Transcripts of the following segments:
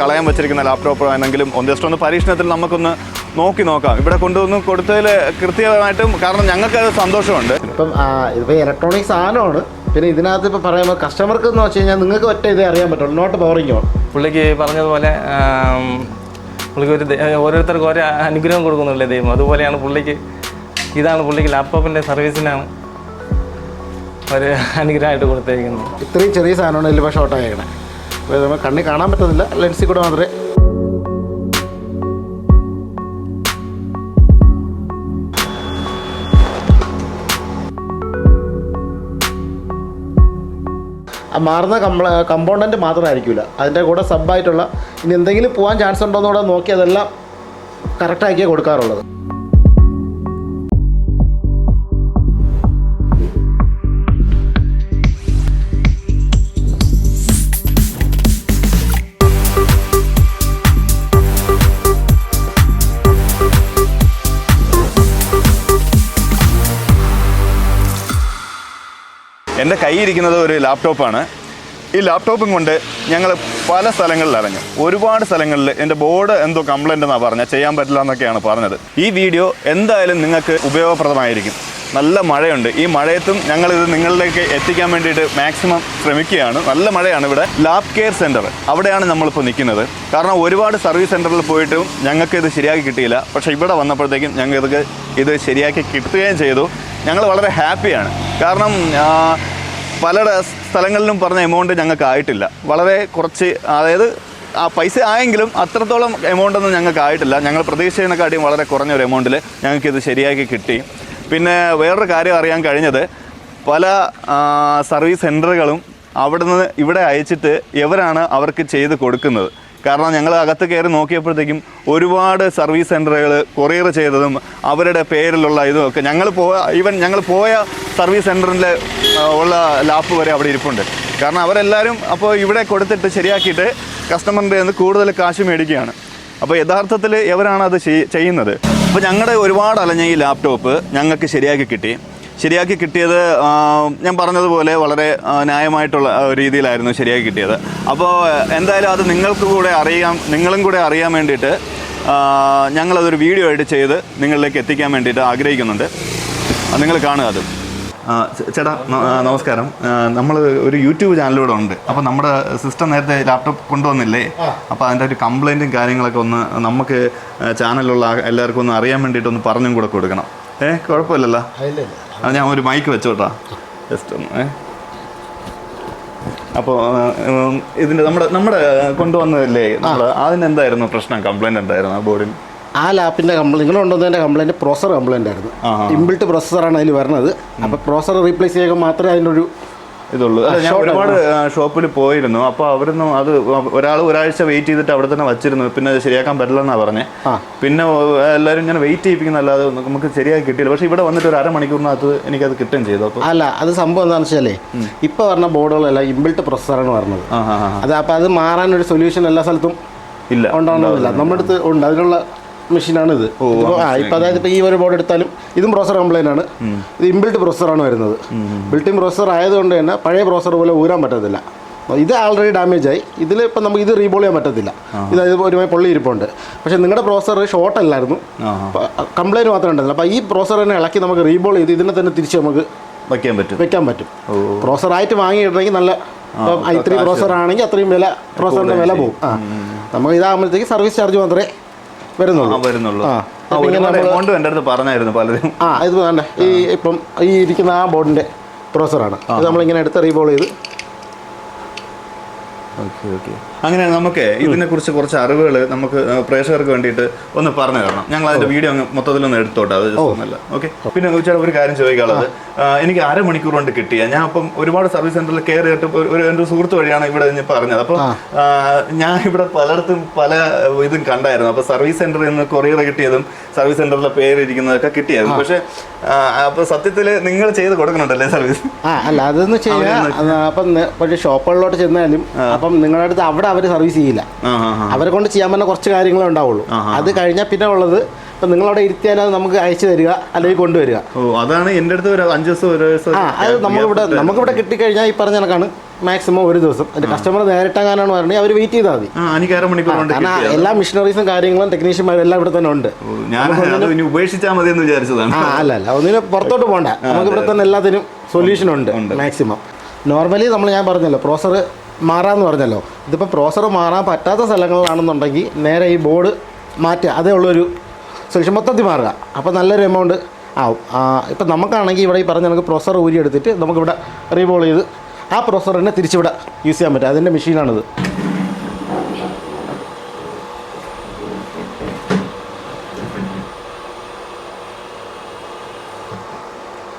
കളയാൻ വെച്ചിരിക്കുന്ന ലാപ്ടോപ്പ് ആണെങ്കിലും ഒന്ന് ജസ്റ്റ് ഒന്ന് പരീക്ഷണത്തിൽ നമുക്കൊന്ന് നോക്കി നോക്കാം. ഇവിടെ കൊണ്ടുവന്ന് കൊടുത്തതിൽ കൃത്യമായിട്ടും കാരണം ഞങ്ങൾക്ക് അത് സന്തോഷമുണ്ട്. ഇപ്പം ഇപ്പം ഇതിപ്പോൾ ഇലക്ട്രോണിക് സാധനമാണ്. പിന്നെ ഇതിനകത്ത് ഇപ്പോൾ പറയുമ്പോൾ കസ്റ്റമർക്ക് എന്ന് വെച്ച് കഴിഞ്ഞാൽ നിങ്ങൾക്ക് ഒറ്റ ഇതേ അറിയാൻ പറ്റുള്ളൂ. നോട്ട് ബോറിങ്ങോ ആണ് പുള്ളിക്ക് പറഞ്ഞതുപോലെ പുള്ളിക്ക് ഒരു ഓരോരുത്തർക്കും ഓരോ അനുഗ്രഹം കൊടുക്കുന്നില്ലേ ദൈവം. അതുപോലെയാണ് പുള്ളിക്ക് ഇതാണ് പുള്ളിക്ക് ലാപ്ടോപ്പിന്റെ സർവീസിനാണ് ഒരു അനുഗ്രഹമായിട്ട് കൊടുത്തേക്കുന്നത്. ഇത്രയും ചെറിയ സാധനമാണ് ഇതിൽ ഇപ്പോൾ നമ്മൾ കണ്ണിൽ കാണാൻ പറ്റുന്നില്ല. ലെൻസിൽ കൂടെ മാത്രമേ. മാറുന്ന കമ്പ കമ്പോണന്റ് മാത്രമായിരിക്കില്ല അതിന്റെ കൂടെ സബായിട്ടുള്ള ഇനി എന്തെങ്കിലും പോകാൻ ചാൻസ് ഉണ്ടോ കൂടെ നോക്കി അതെല്ലാം കറക്റ്റാക്കിയേ കൊടുക്കാറുള്ളത് എന്റെ കയ്യിരിക്കുന്നത് ഒരു ലാപ്ടോപ്പാണ്. ഈ ലാപ്ടോപ്പും കൊണ്ട് ഞങ്ങൾ പല സ്ഥലങ്ങളിൽ ഇറങ്ങി ഒരുപാട് സ്ഥലങ്ങളിൽ എന്റെ ബോർഡ് എന്തോ കംപ്ലൈന്റ് എന്നാണ് പറഞ്ഞത്. ചെയ്യാൻ പറ്റില്ല എന്നൊക്കെയാണ് പറഞ്ഞത്. ഈ വീഡിയോ എന്തായാലും നിങ്ങൾക്ക് ഉപയോഗപ്രദമായിരിക്കും. നല്ല മഴയുണ്ട്. ഈ മഴയത്തും ഞങ്ങളിത് നിങ്ങളിലേക്ക് എത്തിക്കാൻ വേണ്ടിയിട്ട് മാക്സിമം ശ്രമിക്കുകയാണ്. നല്ല മഴയാണ് ഇവിടെ. ലാബ് കെയർ സെന്റർ അവിടെയാണ് നമ്മളിപ്പോൾ നിൽക്കുന്നത്. കാരണം ഒരുപാട് സർവീസ് സെന്ററിൽ പോയിട്ടും ഞങ്ങൾക്ക് ഇത് ശരിയാക്കി കിട്ടിയില്ല. പക്ഷേ ഇവിടെ വന്നപ്പോഴത്തേക്കും ഞങ്ങൾക്ക് ഇത് ശരിയാക്കി കിട്ടുകയും ചെയ്തു. ഞങ്ങൾ വളരെ ഹാപ്പിയാണ്. കാരണം പല സ്ഥലങ്ങളിലും പറഞ്ഞ എമൗണ്ട് ഞങ്ങൾക്ക് ആയിട്ടില്ല. വളരെ കുറച്ച് അതായത് ആ പൈസ ആയെങ്കിലും അത്രത്തോളം എമൗണ്ട് ഒന്നും ഞങ്ങൾക്ക് ആയിട്ടില്ല. ഞങ്ങൾ പ്രതീക്ഷിച്ചതിനെക്കാട്ടിയും വളരെ കുറഞ്ഞ ഒരു എമൗണ്ടിൽ ഞങ്ങൾക്ക് ഇത് ശരിയാക്കി കിട്ടി. പിന്നെ വേറൊരു കാര്യം അറിയാൻ കഴിഞ്ഞത് പല സർവീസ് സെന്ററുകളും അവിടെ നിന്ന് ഇവിടെ അയച്ചിട്ട് എവരാണ് അവർക്ക് ചെയ്ത് കൊടുക്കുന്നത്? കാരണം ഞങ്ങൾ അകത്ത് കയറി നോക്കിയപ്പോഴത്തേക്കും ഒരുപാട് സർവീസ് സെന്ററുകൾ കൊറിയർ ചെയ്തതും അവരുടെ പേരിലുള്ള ഇതും ഒക്കെ ഞങ്ങൾ പോയ ഈവൻ ഞങ്ങൾ പോയ സർവീസ് സെന്ററിൽ ഉള്ള ലാപ്പ് വരെ അവിടെ ഇരിപ്പുണ്ട്. കാരണം അവരെല്ലാവരും അപ്പോൾ ഇവിടെ കൊടുത്തിട്ട് ശരിയാക്കിയിട്ട് കസ്റ്റമറിന്റെ നിന്ന് കൂടുതൽ കാശ് മേടിക്കുകയാണ്. അപ്പോൾ യഥാർത്ഥത്തിൽ എവരാണ് അത് ചെയ്യുന്നത്? അപ്പോൾ ഞങ്ങളുടെ ഒരുപാട് അലഞ്ഞ ഈ ലാപ്ടോപ്പ് ഞങ്ങൾക്ക് ശരിയാക്കി കിട്ടി. ശരിയാക്കി കിട്ടിയത് ഞാൻ പറഞ്ഞതുപോലെ വളരെ ന്യായമായിട്ടുള്ള രീതിയിലായിരുന്നു ശരിയാക്കി കിട്ടിയത്. അപ്പോൾ എന്തായാലും അത് നിങ്ങൾക്ക് കൂടെ അറിയാം നിങ്ങളും കൂടെ അറിയാൻ വേണ്ടിയിട്ട് ഞങ്ങളതൊരു വീഡിയോ ആയിട്ട് ചെയ്ത് നിങ്ങളിലേക്ക് എത്തിക്കാൻ വേണ്ടിയിട്ട് ആഗ്രഹിക്കുന്നുണ്ട്. നിങ്ങൾ കാണുക അത്. ചേട്ടാ നമസ്കാരം. നമ്മൾ ഒരു യൂട്യൂബ് ചാനലിലൂടെ ഉണ്ട്. അപ്പോൾ നമ്മുടെ സിസ്റ്റം നേരത്തെ ലാപ്ടോപ്പ് കൊണ്ടുവന്നില്ലേ? അപ്പോൾ അതിന്റെ ഒരു കംപ്ലൈന്റും കാര്യങ്ങളൊക്കെ ഒന്ന് നമുക്ക് ചാനലിലുള്ള എല്ലാവർക്കും ഒന്ന് അറിയാൻ വേണ്ടിയിട്ട് ഒന്ന് പറഞ്ഞും കൂടെ കൊടുക്കണം. ഏഹ് കുഴപ്പമില്ലല്ലോ? അത് ഞാൻ ഒരു മൈക്ക് വെച്ചോട്ടാ. ജസ്റ്റ് ഒന്ന് ഏ. അപ്പോൾ ഇതിന്റെ നമ്മുടെ നമ്മുടെ കൊണ്ടുവന്നതല്ലേ? നമ്മൾ അതിനെന്തായിരുന്നു പ്രശ്നം? കംപ്ലൈന്റ് എന്തായിരുന്നു ആ ബോർഡിൽ ആ ലാപ്പിന്റെ കംപ്ലൈന്റ് നിങ്ങൾ കൊണ്ടുവന്നതിന്റെ കംപ്ലൈന്റ് പ്രോസർ കംപ്ലൈന്റ് ആയിരുന്നു. ഇമ്പിൾട്ട് പ്രോസസ്സറാണ് അതിൽ വരുന്നത്. അപ്പോൾ പ്രോസർ റീപ്ലേസ് ചെയ്യുക മാത്രമേ അതിന്റെ ഒരു ഇതുള്ളൂ. ഞാൻ ഒരുപാട് ഷോപ്പിൽ പോയിരുന്നു. അപ്പോൾ അവരൊന്നും അത് ഒരാൾ ഒരാഴ്ച വെയിറ്റ് ചെയ്തിട്ട് അവിടെ തന്നെ വച്ചിരുന്നു. പിന്നെ അത് ശരിയാക്കാൻ പറ്റില്ലെന്നാണ് പറഞ്ഞത്. പിന്നെ എല്ലാവരും ഇങ്ങനെ വെയിറ്റ് ചെയ്യിപ്പിക്കുന്നല്ലാതെ നമുക്ക് ശരിയായി കിട്ടിയില്ല. പക്ഷേ ഇവിടെ വന്നിട്ട് ഒരു അരമണിക്കൂറിനകത്ത് എനിക്കത് കിട്ടുകയും ചെയ്തു. അപ്പോൾ അല്ല അത് സംഭവം എന്താണെന്ന് വെച്ചാലേ ഇപ്പോൾ പറഞ്ഞ ബോർഡുകളെല്ലാം ഇമ്പിൾട്ട് പ്രൊസസ്സറാണ് പറഞ്ഞത്. അത് അപ്പോൾ അത് മാറാനൊരു സൊല്യൂഷൻ എല്ലാ സ്ഥലത്തും ഇല്ല. ഉണ്ടാവണമെന്നില്ല നമ്മുടെ അടുത്ത് ഉണ്ട്. അതിനുള്ള മെഷീനാണ് ഇത് ഇപ്പം അതായത് ഇപ്പോൾ ഈ ഒരു ബോർഡ് എടുത്താലും ഇതും പ്രോസർ കംപ്ലൈന്റ് ആണ്. ഇത് ഇൻബിൾട്ട് പ്രോസറാണ് വരുന്നത്. ബിൽട്ടിൻ പ്രോസർ ആയതുകൊണ്ട് തന്നെ പഴയ പ്രോസർ പോലെ ഊരാൻ പറ്റത്തില്ല. ഇത് ആൾറെഡി ഡാമേജ് ആയി. ഇതിൽ ഇപ്പം നമുക്ക് ഇത് റീബോൾ ചെയ്യാൻ പറ്റത്തില്ല. ഇത് ഒരുമായി പൊള്ളി ഇരിപ്പുണ്ട് പക്ഷേ നിങ്ങളുടെ പ്രോസർ ഷോർട്ട് അല്ലായിരുന്നു. കംപ്ലൈന്റ് മാത്രമേ ഉണ്ടായിരുന്നില്ല അപ്പോൾ ഈ പ്രോസർ തന്നെ ഇളക്കി നമുക്ക് റീബോൾ ചെയ്ത് ഇതിനെ തന്നെ തിരിച്ച് നമുക്ക് വെക്കാൻ പറ്റും. വെക്കാൻ പറ്റും. പ്രോസറായിട്ട് വാങ്ങിയിട്ടുണ്ടെങ്കിൽ നല്ല ഐ ത്രീ പ്രോസർ ആണെങ്കിൽ അത്രയും വില പ്രോസറിന്റെ വില പോകും. ആ. നമുക്ക് ഇതാകുമ്പോഴത്തേക്ക് സർവീസ് ചാർജ് മാത്രമേ വരുന്നുള്ളൂ. എമൗണ്ട് എന്റെ അടുത്ത് പറഞ്ഞായിരുന്നു പലരും. ആ ഇത് വേണ്ട. ഈ ഇപ്പം ഈ ഇരിക്കുന്ന ആ ബോർഡിന്റെ പ്രോസറാണ് ഇത് നമ്മളിങ്ങനെ എടുത്ത് റീബോൾ ചെയ്ത് ഓക്കെ ഓക്കെ. അങ്ങനെ നമുക്ക് ഇതിനെ കുറിച്ച് കുറച്ച് അറിവുകൾ നമുക്ക് പ്രേക്ഷകർക്ക് വേണ്ടിയിട്ട് ഒന്ന് പറഞ്ഞു തരണം. ഞങ്ങൾ അതിന്റെ വീഡിയോ അങ്ങ് മൊത്തത്തിലൊന്ന് എടുത്തോട്ടെ അത് നല്ല ഓക്കെ? പിന്നെ ചേട്ടാ ഒരു കാര്യം ചോദിക്കാനുള്ളത്. എനിക്ക് അരമണിക്കൂർ കൊണ്ട് കിട്ടിയ ഞാൻ അപ്പം ഒരുപാട് സർവീസ് സെന്ററിൽ കയറി കേട്ട് ഒരു ഒരു എന്റെ സുഹൃത്ത് വഴിയാണ് ഇവിടെ ഞാൻ പറഞ്ഞത്. അപ്പോൾ ഞാൻ ഇവിടെ പലയിടത്തും പല ഇതും കണ്ടായിരുന്നു. അപ്പോൾ സർവീസ് സെന്ററിൽ നിന്ന് കൊറിയർ കിട്ടിയതും സർവീസ് സെന്ററിലെ പേര് ഇരിക്കുന്നതൊക്കെ കിട്ടിയായിരുന്നു പക്ഷേ അപ്പോൾ സത്യത്തിൽ നിങ്ങൾ ചെയ്ത് കൊടുക്കുന്നുണ്ടല്ലേ സർവീസ് ആ അല്ല അതൊന്നും ചെയ്യാ കഴിഞ്ഞാൽ അപ്പം പക്ഷേ ഷോപ്പുകളിലോട്ട് ചെന്നാലും അപ്പം നിങ്ങളുടെ അടുത്ത് അവിടെ അവർ സർവീസ് ചെയ്യില്ല. അവരെ കൊണ്ട് ചെയ്യാൻ പറ്റുന്ന കുറച്ച് കാര്യങ്ങളേ ഉണ്ടാവുള്ളൂ. അത് കഴിഞ്ഞാൽ പിന്നെ ഉള്ളത് ഇപ്പം നിങ്ങളവിടെ ഇരുത്തിയാൽ അത് നമുക്ക് അയച്ചു തരിക അല്ലെങ്കിൽ കൊണ്ടുവരിക. ഓ അതാണ് എന്റെ അടുത്ത് ഒരു അഞ്ച് ദിവസം ഒരു ദിവസം ആ അത് നമുക്കിവിടെ കിട്ടിക്കഴിഞ്ഞാൽ ഈ പറഞ്ഞ കണക്കാണ്. മാക്സിമം ഒരു ദിവസം. എന്റെ കസ്റ്റമർ നേരിട്ടെങ്ങാനാണ് പറഞ്ഞത് അവർ വെയിറ്റ് ചെയ്താൽ മതി. കൊണ്ട് കാരണം എല്ലാ മിഷനറീസും കാര്യങ്ങളും ടെക്നീഷ്യന്മാരും എല്ലാം ഇവിടെ തന്നെ ഉണ്ട്. ഞാൻ ഉപേക്ഷിച്ചാൽ മതി എന്ന് വിചാരിച്ചതാണ്. അല്ല അല്ല ഒന്നിനെ പുറത്തോട്ട് പോകണ്ട നമുക്ക് ഇവിടെ തന്നെ എല്ലാത്തിനും സൊല്യൂഷൻ ഉണ്ട് മാക്സിമം നോർമലി നമ്മൾ ഞാൻ പറഞ്ഞല്ലോ പ്രോസർ മാറാന്ന് പറഞ്ഞല്ലോ. ഇതിപ്പോൾ പ്രോസർ മാറാൻ പറ്റാത്ത സ്ഥലങ്ങളിലാണെന്നുണ്ടെങ്കിൽ നേരെ ഈ ബോർഡ് മാറ്റുക. അതേ ഉള്ളൊരു സൊല്യൂഷൻ മൊത്തത്തിൽ മാറുക. അപ്പോൾ നല്ലൊരു എമൗണ്ട് ആവും. ഇപ്പം നമുക്കാണെങ്കിൽ ഇവിടെ ഈ പറഞ്ഞ നമുക്ക് പ്രോസർ ഊരി എടുത്തിട്ട് നമുക്കിവിടെ റീബോൾ ചെയ്ത് ആ പ്രൊസർ തന്നെ തിരിച്ചിവിടെ. യൂസ് ചെയ്യാൻ പറ്റും. അതിന്റെ മെഷീനാണിത്.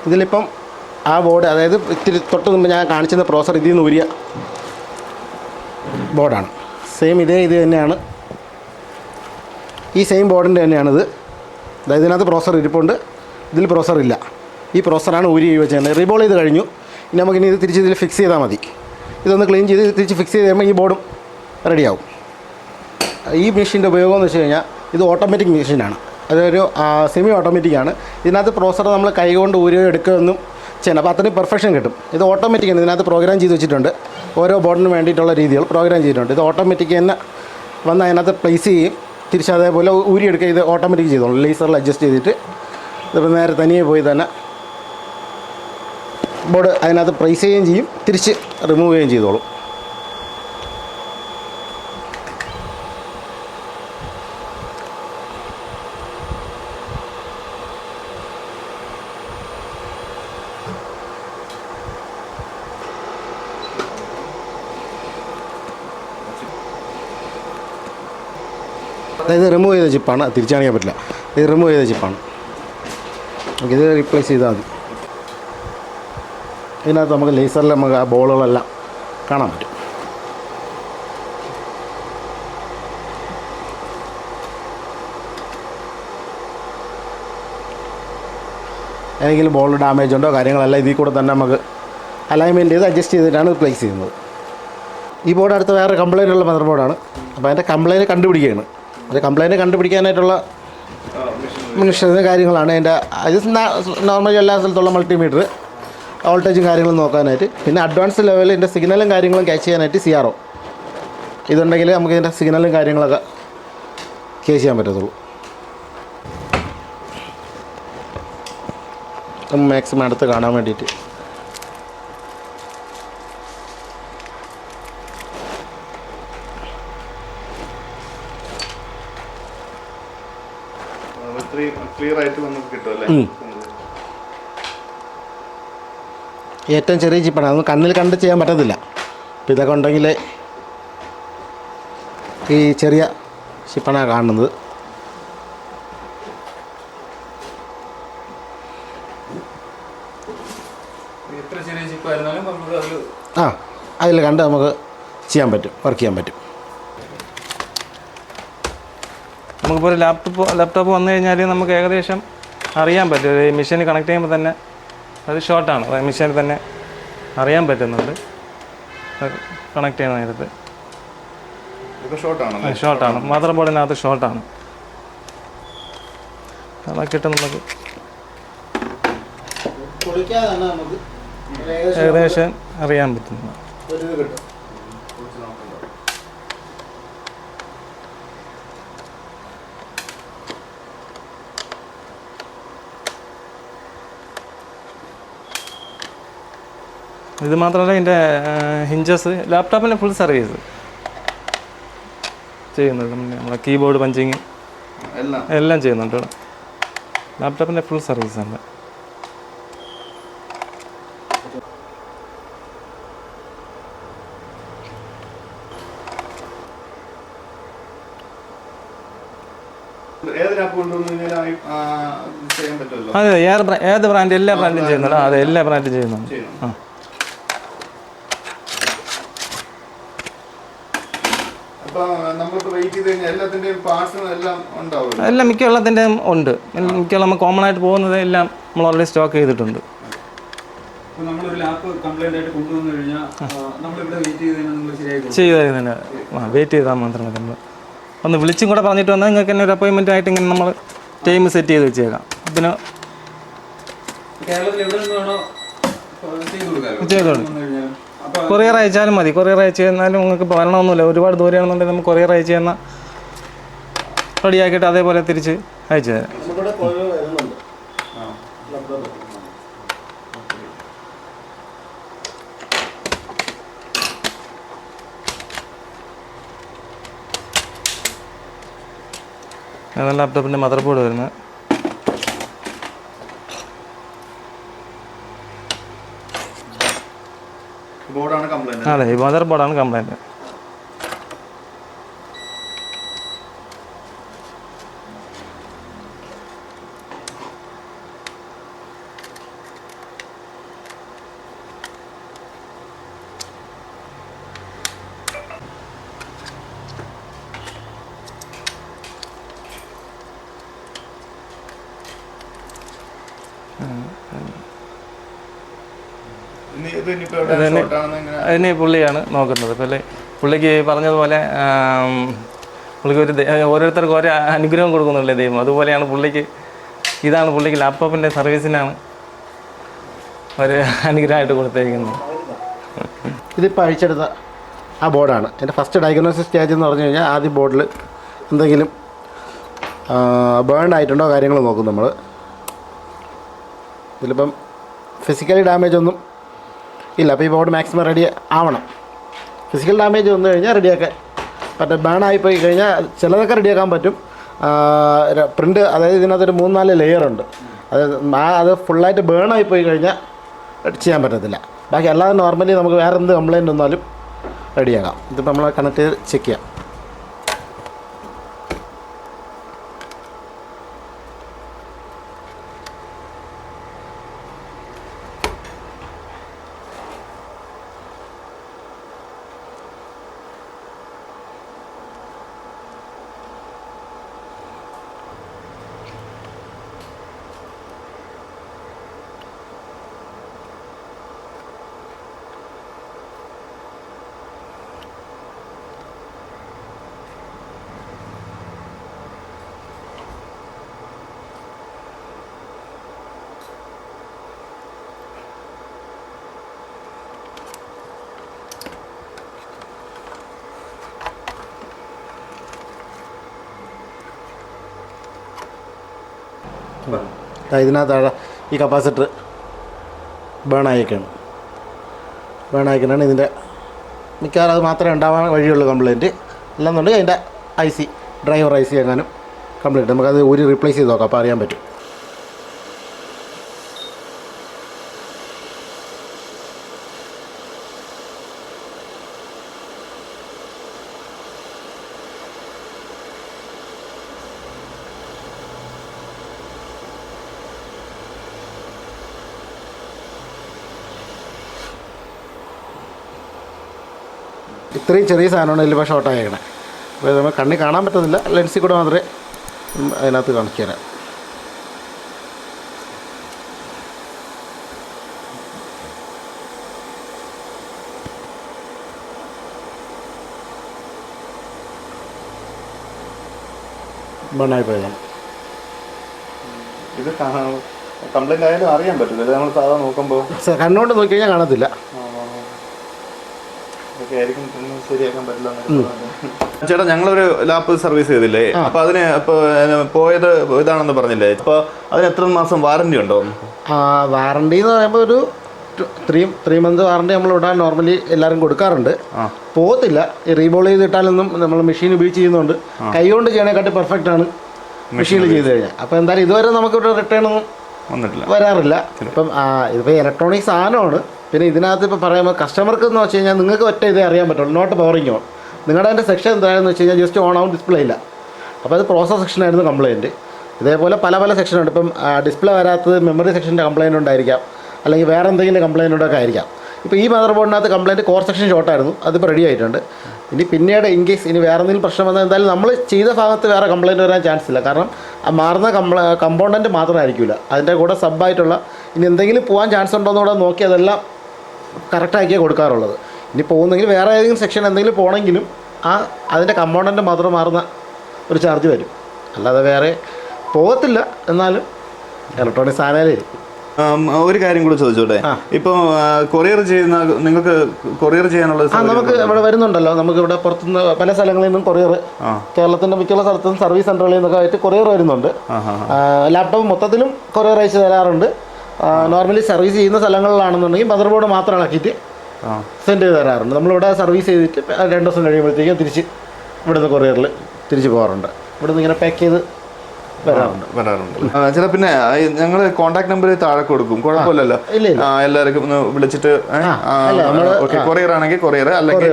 ഇതിലിപ്പം ആ ബോർഡ് അതായത് ഇത്തിരി തൊട്ട് മുമ്പ് ഞാൻ കാണിച്ചിരുന്ന പ്രോസർ ഇതിൽ നിന്ന് ഊരിയ ബോർഡാണ്. സെയിം ഇതേ ഇത് തന്നെയാണ്. ഈ സെയിം ബോർഡിന്റെ തന്നെയാണിത്. അതായത് ഇതിനകത്ത് പ്രോസർ ഇരിപ്പുണ്ട്. ഇതിൽ പ്രോസർ ഇല്ല. ഈ പ്രോസറാണ് ഊരി വെച്ചത് റീബോൾ ചെയ്ത് കഴിഞ്ഞു. ഇനി നമുക്കിനി ഇത് തിരിച്ച് ഇതിൽ ഫിക്സ് ചെയ്താൽ മതി. ഇതൊന്ന് ക്ലീൻ ചെയ്ത് തിരിച്ച് ഫിക്സ് ചെയ്ത് കഴിയുമ്പോൾ ഈ ബോർഡും റെഡിയാവും ഈ മെഷീന്റെ ഉപയോഗം എന്ന് വെച്ച് കഴിഞ്ഞാൽ ഇത് ഓട്ടോമാറ്റിക് മെഷീനാണ് അതൊരു സെമി ഓട്ടോമാറ്റിക് ആണ്. ഇതിനകത്ത് പ്രോസർ നമ്മൾ കൈകൊണ്ട് ഊരുകയോ എടുക്കുകയൊന്നും ചെയ്യണം. അപ്പോൾ അത്രയും പെർഫെക്ഷൻ കിട്ടും. ഇത് ഓട്ടോമാറ്റിക് ആണ്. ഇതിനകത്ത് പ്രോഗ്രാം ചെയ്ത് വെച്ചിട്ടുണ്ട്. ഓരോ ബോർഡിന് വേണ്ടിയിട്ടുള്ള രീതികൾ പ്രോഗ്രാം ചെയ്തിട്ടുണ്ട്. ഇത് ഓട്ടോമാറ്റിക് തന്നെ വന്ന് അതിനകത്ത് പ്ലേസ് ചെയ്യും. തിരിച്ച് അതേപോലെ ഊരിയെടുക്കുക. ഇത് ഓട്ടോമാറ്റിക് ചെയ്തോളും. ലേസറിൽ അഡ്ജസ്റ്റ് ചെയ്തിട്ട്. ഇതിപ്പോൾ നേരെ തനിയെ പോയി തന്നെ ബോർഡ് അതിനകത്ത് പ്രൈസ് ചെയ്യുകയും ചെയ്യും. തിരിച്ച് റിമൂവ് ചെയ്യുകയും ചെയ്തോളും. അതായത് റിമൂവ് ചെയ്ത ചിപ്പാണ് തിരിച്ചണിയാൻ പറ്റില്ല. ഇത് റിമൂവ് ചെയ്ത ചിപ്പാണ് ഇത് റീപ്ലേസ് ചെയ്താൽ മതി. ഇതിനകത്ത് നമുക്ക് ലേസറിൽ നമുക്ക് ആ ബോളുകളെല്ലാം കാണാൻ പറ്റും. ഏതെങ്കിലും ബോൾ ഡാമേജ് ഉണ്ടോ കാര്യങ്ങളെല്ലാം ഇതിൽ കൂടെ തന്നെ നമുക്ക് അലൈൻമെന്റ് ചെയ്ത് അഡ്ജസ്റ്റ് ചെയ്തിട്ടാണ് റിപ്ലേസ് ചെയ്യുന്നത്. ഈ ബോർഡ് അടുത്ത വേറെ കംപ്ലൈന്റ് ഉള്ള മദർ ബോർഡാണ് അപ്പോൾ അതിന്റെ കംപ്ലൈന്റ് കണ്ടുപിടിക്കുകയാണ്. അത് കംപ്ലൈന്റ് കണ്ടുപിടിക്കാനായിട്ടുള്ള മനുഷ്യ കാര്യങ്ങളാണ്. അതിന്റെ അത് നോർമലി എല്ലാ സ്ഥലത്തുള്ള മൾട്ടിമീറ്റർ വോൾട്ടേജും കാര്യങ്ങളും നോക്കാനായിട്ട്. പിന്നെ അഡ്വാൻസ് ലെവലിൽ ഇതിന്റെ സിഗ്നലും കാര്യങ്ങളും ക്യാച്ച് ചെയ്യാനായിട്ട് സി ആർ ഒ ഇതുണ്ടെങ്കിൽ നമുക്ക് ഇതിന്റെ സിഗ്നലും കാര്യങ്ങളൊക്കെ ക്യാച്ച് ചെയ്യാൻ പറ്റത്തുള്ളൂ. മാക്സിമം അടുത്ത് കാണാൻ വേണ്ടിയിട്ട്. ക്ലിയർ ആയിട്ട് നമുക്ക് കിട്ടും അല്ലേ? ഏറ്റവും ചെറിയ ചിപ്പാണ് അതൊന്നും കണ്ണിൽ കണ്ട് ചെയ്യാൻ പറ്റത്തില്ല. അപ്പോൾ ഇതൊക്കെ ഉണ്ടെങ്കിൽ ഈ ചെറിയ ചിപ്പാണ് കാണുന്നത്. ആ അതിൽ കണ്ട് നമുക്ക് ചെയ്യാൻ പറ്റും വർക്ക് ചെയ്യാൻ പറ്റും. നമുക്കിപ്പോൾ ഒരു ലാപ്ടോപ്പ് ലാപ്ടോപ്പ് വന്നു കഴിഞ്ഞാൽ നമുക്ക് ഏകദേശം അറിയാൻ പറ്റും. ഈ മെഷീൻ കണക്ട് ചെയ്യുമ്പോൾ തന്നെ അത് ഷോർട്ടാണ് മെഷീനിൽ തന്നെ അറിയാൻ പറ്റുന്നുണ്ട്. കണക്ട് ചെയ്യുന്ന നേരത്ത്. ഷോർട്ടാണ് ഷോർട്ടാണ് മദർ ബോർഡിനകത്ത് ഷോർട്ടാണ് അതൊക്കെ നമുക്ക് നമുക്ക് ഏകദേശം അറിയാൻ പറ്റുന്നു കിട്ടും ഇത് മാത്രമല്ല ഇതിന്റെ ഹിഞ്ചസ് ലാപ്ടോപ്പിന്റെ ഫുൾ സർവീസ് ചെയ്യുന്നുണ്ട് നമ്മളെ കീബോർഡ് പഞ്ചിങ് എല്ലാം. എല്ലാം ചെയ്യുന്നുണ്ട്. ലാപ്ടോപ്പിന്റെ ഫുൾ സർവീസ് ഉണ്ട് അതെ ഏത് ബ്രാൻഡ് എല്ലാ ബ്രാൻഡും ചെയ്യുന്നുണ്ട്. അതെ എല്ലാ ബ്രാൻഡും ചെയ്യുന്നുണ്ട്. ആ അപ്പൊ നമ്മളിപ്പോ വെയിറ്റ് ചെയ്ത് കഴിഞ്ഞാൽ എല്ലാത്തിന്റെയും പാർട്സും എല്ലാം മിക്ക വെള്ളത്തിന്റെ ഉണ്ട്. മിക്ക നമ്മൾ കോമൺ ആയിട്ട് പോകുന്നത് എല്ലാം നമ്മൾ ഓൾറെഡി സ്റ്റോക്ക് ചെയ്തിട്ടുണ്ട്. ചെയ്ത് തന്നെ ആ വെയിറ്റ് ചെയ്താൽ മാത്രമേ മതി നമ്മൾ ഒന്ന് വിളിച്ചും കൂടെ പറഞ്ഞിട്ട് വന്നാൽ നിങ്ങൾക്ക് തന്നെ ഒരു അപ്പോയിൻമെന്റ് ആയിട്ട് ഇങ്ങനെ നമ്മൾ ടൈം സെറ്റ് ചെയ്ത് വെച്ചേക്കാം. പിന്നെ ചെയ്തു കൊടുക്കാം. കൊറിയർ അയച്ചാലും മതി. കൊറിയർ അയച്ചു തന്നാലും നിങ്ങൾക്ക് വരണമൊന്നുമില്ല വരണമെന്നില്ല ഒരുപാട് ദൂരെയാണെന്നുണ്ടെങ്കിൽ നമുക്ക് കൊറിയർ അയച്ചു തന്നാൽ റെഡിയാക്കിയിട്ട് അതേപോലെ തിരിച്ച് അയച്ചു തരാം. അതാണ് ലാപ്ടോപ്പിന്റെ മദർ ബോർഡ് വരുന്നത്. ബോർഡാണ് കംപ്ലൈന്റ് അതെ ഈ മദർ ബോർഡാണ് കംപ്ലൈന്റ് അതിന് പുള്ളിയാണ് നോക്കുന്നത്. പുള്ളി പുള്ളിക്ക് പറഞ്ഞതുപോലെ പുള്ളിക്ക് ഒരു ഓരോരുത്തർക്കും ഓരോ അനുഗ്രഹം കൊടുക്കുന്നുള്ളേ ദൈവം. അതുപോലെയാണ് പുള്ളിക്ക് ഇതാണ് പുള്ളിക്ക് ലാപ്ടോപ്പിന്റെ സർവീസിനാണ് ഒരു അനുഗ്രഹമായിട്ട് കൊടുത്തേക്കുന്നത്. ഇതിപ്പോൾ അഴിച്ചെടുത്ത ആ ബോർഡാണ്. എന്റെ ഫസ്റ്റ് ഡയഗ്നോസിസ് സ്റ്റേജ് എന്ന് പറഞ്ഞു കഴിഞ്ഞാൽ ആദ്യം ബോർഡിൽ എന്തെങ്കിലും ബേൺ ആയിട്ടുണ്ടോ കാര്യങ്ങൾ നോക്കും നമ്മൾ ഇതിലിപ്പം ഫിസിക്കലി ഡാമേജ് ഒന്നും ഇല്ല അപ്പോൾ ഈ ബോർഡ് മാക്സിമം റെഡി ആവണം. ഫിസിക്കൽ ഡാമേജ് വന്നു കഴിഞ്ഞാൽ റെഡിയാക്കാൻ പറ്റും. ബേൺ പോയി കഴിഞ്ഞാൽ ചിലതൊക്കെ റെഡിയാക്കാൻ പറ്റും. പ്രിന്റ് അതായത് ഇതിനകത്തൊരു മൂന്ന് നാല് ലെയർ ഉണ്ട്. അത് ആ അത് ഫുള്ളായിട്ട് ബേൺ പോയി കഴിഞ്ഞാൽ ചെയ്യാൻ പറ്റത്തില്ല. ബാക്കി അല്ലാതെ നോർമലി നമുക്ക് വേറെ എന്ത് കംപ്ലയിന്റ് വന്നാലും റെഡിയാക്കാം ഇതിപ്പോൾ നമ്മൾ കണക്ട് ചെയ്ത് ചെക്ക് ചെയ്യാം. ഇതിനകത്താണ് ഈ കപ്പാസിറ്റർ ബേൺ ആയിക്കാണ്. ഇതിന്റെ മിക്കവാറും അത് മാത്രമേ ഉണ്ടാവാൻ വഴിയുള്ളൂ കംപ്ലയിന്റ് അല്ലെന്നുണ്ടെങ്കിൽ അതിന്റെ I C driver I C എങ്ങാനും കംപ്ലയിന്റ് നമുക്കത് ഒരു റീപ്ലേസ് ചെയ്ത് നോക്കാം. അപ്പോൾ അറിയാൻ പറ്റും. ഇത്രയും ചെറിയ സാധനമാണ് ഇതിൽ ഇപ്പോൾ ഷോർട്ട് ആയിരിക്കണം അപ്പോൾ നമ്മൾ കണ്ണിൽ കാണാൻ പറ്റുന്നില്ല ലെൻസിൽ കൂടെ മാത്രമേ അതിനകത്ത് കാണിച്ചു തരാം ബണ്ണായി പോയതാണ് ഇത് കംപ്ലൈന്റ് ആയാലും അറിയാൻ പറ്റില്ല നമ്മൾ സാധാരണ നോക്കുമ്പോൾ കണ്ണുകൊണ്ട് നോക്കി കഴിഞ്ഞാൽ കാണത്തില്ല ഇതൊക്കെ ആയിരിക്കും പിന്നെ ശരിയാക്കാൻ പറ്റില്ല ചേട്ടാ ഞങ്ങളൊരു ലാപ്പ് സർവീസ് ചെയ്തില്ലേ? അപ്പൊ അതിന് പോയത് ഇതാണെന്ന് പറഞ്ഞില്ലേ? അപ്പൊ അതിന് എത്ര മാസം വാറന്റി ഉണ്ടോ? വാറന്റി എന്ന് പറയുമ്പോൾ ഒരു ത്രീ ത്രീ മന്ത് വാറണ്ടി നമ്മൾ ഇടാൻ നോർമലി എല്ലാവരും കൊടുക്കാറുണ്ട്. ആ. പോകത്തില്ല. റീബോൾ ചെയ്തിട്ടാലൊന്നും നമ്മൾ മെഷീൻ ഉപയോഗിച്ച് ചെയ്യുന്നുണ്ട്. കൈകൊണ്ട് ചെയ്യണേക്കാട്ടി പെർഫെക്റ്റ് ആണ് മെഷീൻ ചെയ്ത് കഴിഞ്ഞാൽ. അപ്പോൾ എന്തായാലും ഇതുവരെ നമുക്ക് ഇവിടെ റിട്ടേൺ ഒന്നും വരാറില്ല. ഇപ്പം ആ, ഇതിപ്പോൾ ഇലക്ട്രോണിക് സാധനമാണ്. പിന്നെ ഇതിനകത്ത് ഇപ്പോൾ പറയുമ്പോൾ കസ്റ്റമർക്ക് എന്ന് വെച്ച് കഴിഞ്ഞാൽ നിങ്ങൾക്ക് ഒറ്റ ഇതേ അറിയാൻ പറ്റുള്ളൂ. നോട്ട് പവറിങ് ഓൺ നിങ്ങളുടെ അതിന്റെ സെക്ഷൻ എന്താണെന്ന് വെച്ച് കഴിഞ്ഞാൽ ജസ്റ്റ് ഓൺ ആവും ഡിസ്പ്ലേ ഇല്ല. അപ്പോൾ അത് പ്രോസസ് സെക്ഷനായിരുന്നു കംപ്ലയിന്റ് ഇതേപോലെ പല പല സെക്ഷനുണ്ട് ഇപ്പം ഡിസ്പ്ലേ വരാത്തത് മെമ്മറി സെക്ഷന്റെ കംപ്ലയിന്റ് ഉണ്ടായിരിക്കാം. അല്ലെങ്കിൽ വേറെ എന്തെങ്കിലും കംപ്ലയിന്റുണ്ടൊക്കെ ആയിരിക്കാം. ഇപ്പോൾ ഈ മദർ ബോർഡിനകത്ത് കംപ്ലയിന്റ് കോർ സെക്ഷൻ ഷോർട്ടായിരുന്നു അതിപ്പോൾ റെഡി ആയിട്ടുണ്ട്. ഇനി പിന്നീട് ഇൻ കേസ് ഇനി വേറെ എന്തെങ്കിലും പ്രശ്നം വന്നാൽ എന്തായാലും നമ്മൾ ചെയ്ത ഭാഗത്ത് വേറെ കംപ്ലയിന്റ് വരാൻ ചാൻസ് ഇല്ല. കാരണം ആ മാറുന്ന കംപ്ല കമ്പോണന്റ് മാത്രമായിരിക്കില്ല അതിന്റെ കൂടെ സബ്ബായിട്ടുള്ള ഇനി എന്തെങ്കിലും പോകാൻ ചാൻസ് ഉണ്ടോ എന്നുകൂടെ നോക്കി അതെല്ലാം കറക്റ്റാക്കിയേ കൊടുക്കാറുള്ളത്. ഇനി പോകുന്നെങ്കിൽ വേറെ ഏതെങ്കിലും സെക്ഷൻ എന്തെങ്കിലും പോകണമെങ്കിലും ആ അതിന്റെ കമ്പോണന്റ് മാത്രം മാറുന്ന ഒരു ചാർജ് വരും. അല്ലാതെ വേറെ പോകത്തില്ല. എന്നാലും ഇലക്ട്രോണിക് സാധനമല്ലേ ഒരു കാര്യം കൂടി ചോദിച്ചോട്ടെ? ഇപ്പോൾ കൊറിയർ ചെയ്യുന്ന നിങ്ങൾക്ക് കൊറിയർ ചെയ്യാനുള്ള നമുക്ക് ഇവിടെ വരുന്നുണ്ടല്ലോ. നമുക്ക് ഇവിടെ പുറത്തുനിന്ന് പല സ്ഥലങ്ങളിൽ നിന്നും കൊറിയർ കേരളത്തിന്റെ മിക്കുള്ള സ്ഥലത്തും സർവീസ് സെന്ററുകളിൽ നിന്നൊക്കെ ആയിട്ട് കൊറിയർ വരുന്നുണ്ട്. ലാപ്ടോപ്പ് മൊത്തത്തിലും കൊറിയർ അയച്ച് തരാറുണ്ട്. നോർമലി സർവീസ് ചെയ്യുന്ന സ്ഥലങ്ങളിലാണെന്നുണ്ടെങ്കിൽ മദർ ബോർഡ് മാത്രം ഇളക്കിയിട്ട് സെൻഡ് ചെയ്ത് തരാറുണ്ട്. നമ്മളിവിടെ സർവീസ് ചെയ്തിട്ട് രണ്ട് ദിവസം കഴിയുമ്പോഴത്തേക്കും തിരിച്ച് ഇവിടുന്ന് കൊറിയറിൽ തിരിച്ച് പോകാറുണ്ട്. ഇവിടുന്ന് ഇങ്ങനെ പാക്ക് ചെയ്ത് വരാറുണ്ട്. വരാറുണ്ട്. ചില പിന്നെ ഞങ്ങൾ കോൺടാക്ട് നമ്പർ താഴെ കൊടുക്കും. കുഴപ്പമില്ലല്ലോ. എല്ലാവർക്കും ഒന്ന് വിളിച്ചിട്ട് ഓക്കെ കൊറിയർ ആണെങ്കിൽ കൊറിയർ അല്ലെങ്കിൽ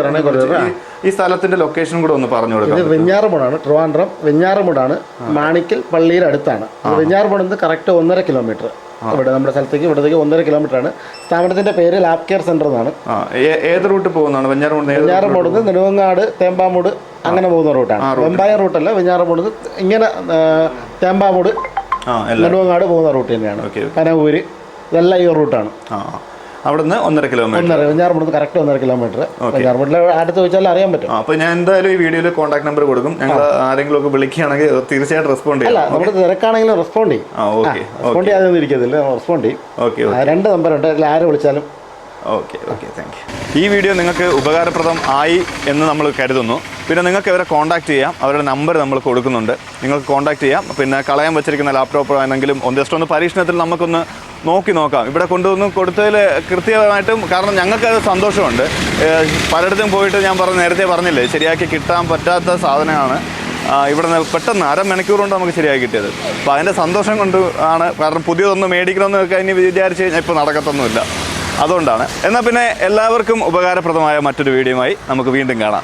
ഈ- സ്ഥലത്തിന്റെ ലൊക്കേഷൻ കൂടെ ഒന്ന് പറഞ്ഞു കൊടുക്കാം. വെഞ്ഞാറമൂടാണ് ട്രിവാൻഡ്രം. വെഞ്ഞാറമൂടാണ് മാണിക്കൽ പള്ളിയുടെ അടുത്താണ്. വെഞ്ഞാറമൂട് നിന്ന് കറക്റ്റ് ഒന്നര കിലോമീറ്റർ ഇവിടെ നമ്മുടെ സ്ഥലത്തേക്ക് ഇവിടത്തേക്ക് ഒന്നര കിലോമീറ്റർ ആണ് സ്ഥാപനത്തിന്റെ പേര് ലാബ് കെയർ സെന്റർ എന്നാണ്. ഏത് റൂട്ട് പോകുന്നതാണ്? വെഞ്ഞാറമൂട് നിന്ന് നെടുവങ്ങാട് തേമ്പാമൂട് അങ്ങനെ പോകുന്ന റൂട്ടാണ്. വെമ്പായ റൂട്ടല്ല വെഞ്ഞാറമൂട് ഇങ്ങനെ തേമ്പാമൂട് നെടുവങ്ങാട് പോകുന്ന റൂട്ട് തന്നെയാണ്. പനവൂര് ഇതെല്ലാം ഈ റൂട്ടാണ്. അവിടുന്ന് ഒന്നര കിലോമീറ്റർ ഒന്നര കറക്റ്റ് ഒന്നര കിലോമീറ്റർ വെഞ്ഞാറമൂടിലെ അടുത്ത് ചോദിച്ചാൽ അറിയാൻ പറ്റും. അപ്പോൾ അപ്പൊ ഞാൻ എന്തായാലും ഈ വീഡിയോയിൽ കോൺടാക്ട് നമ്പർ കൊടുക്കും. ഞങ്ങൾ ആരെങ്കിലും ഒക്കെ വിളിക്കുകയാണെങ്കിൽ തീർച്ചയായിട്ടും റെസ്പോണ്ട് അല്ല ചെയ്യാം നമ്മൾ തിരക്കാണെങ്കിലും റെസ്പോണ്ട് ചെയ്യും. ആ ഓക്കെ റെസ്പോണ്ട് ചെയ്യാതെ ഇരിക്കത്തില്ല റെസ്പോണ്ട് ചെയ്യും. ഓക്കെ രണ്ട് നമ്പറുണ്ട് അതിൽ ആര് വിളിച്ചാലും. ഓക്കെ ഓക്കെ താങ്ക് യു ഈ വീഡിയോ നിങ്ങൾക്ക് ഉപകാരപ്രദം ആയി എന്ന് നമ്മൾ കരുതുന്നു. പിന്നെ നിങ്ങൾക്ക് ഇവരെ കോൺടാക്ട് ചെയ്യാം. അവരുടെ നമ്പർ നമ്മൾ കൊടുക്കുന്നുണ്ട്. നിങ്ങൾക്ക് കോൺടാക്ട് ചെയ്യാം. പിന്നെ കളയാൻ വെച്ചിരിക്കുന്ന ലാപ്ടോപ്പ് ആണെങ്കിലും ജസ്റ്റ് ഒന്ന് പരീക്ഷണത്തിൽ നമുക്കൊന്ന് നോക്കി നോക്കാം. ഇവിടെ കൊണ്ടുവന്ന് കൊടുത്തതിൽ കൃത്യമായിട്ടും കാരണം ഞങ്ങൾക്ക് അത് സന്തോഷമുണ്ട് പലയിടത്തും പോയിട്ട് ഞാൻ പറഞ്ഞു നേരത്തെ പറഞ്ഞില്ലേ ശരിയാക്കി കിട്ടാൻ പറ്റാത്ത സാധനമാണ്. ഇവിടെ നിന്ന് പെട്ടെന്ന് അരമണിക്കൂർ കൊണ്ട് നമുക്ക് ശരിയാക്കി കിട്ടിയത്. അപ്പോൾ അതിന്റെ സന്തോഷം കൊണ്ട് ആണ് കാരണം പുതിയതൊന്ന് മേടിക്കണമെന്ന് കഴിഞ്ഞ് വിചാരിച്ച് കഴിഞ്ഞാൽ ഇപ്പോൾ നടക്കത്തൊന്നുമില്ല. അതുകൊണ്ടാണ്. എന്നാൽ പിന്നെ എല്ലാവർക്കും ഉപകാരപ്രദമായ മറ്റൊരു വീഡിയോയുമായി നമുക്ക് വീണ്ടും കാണാം.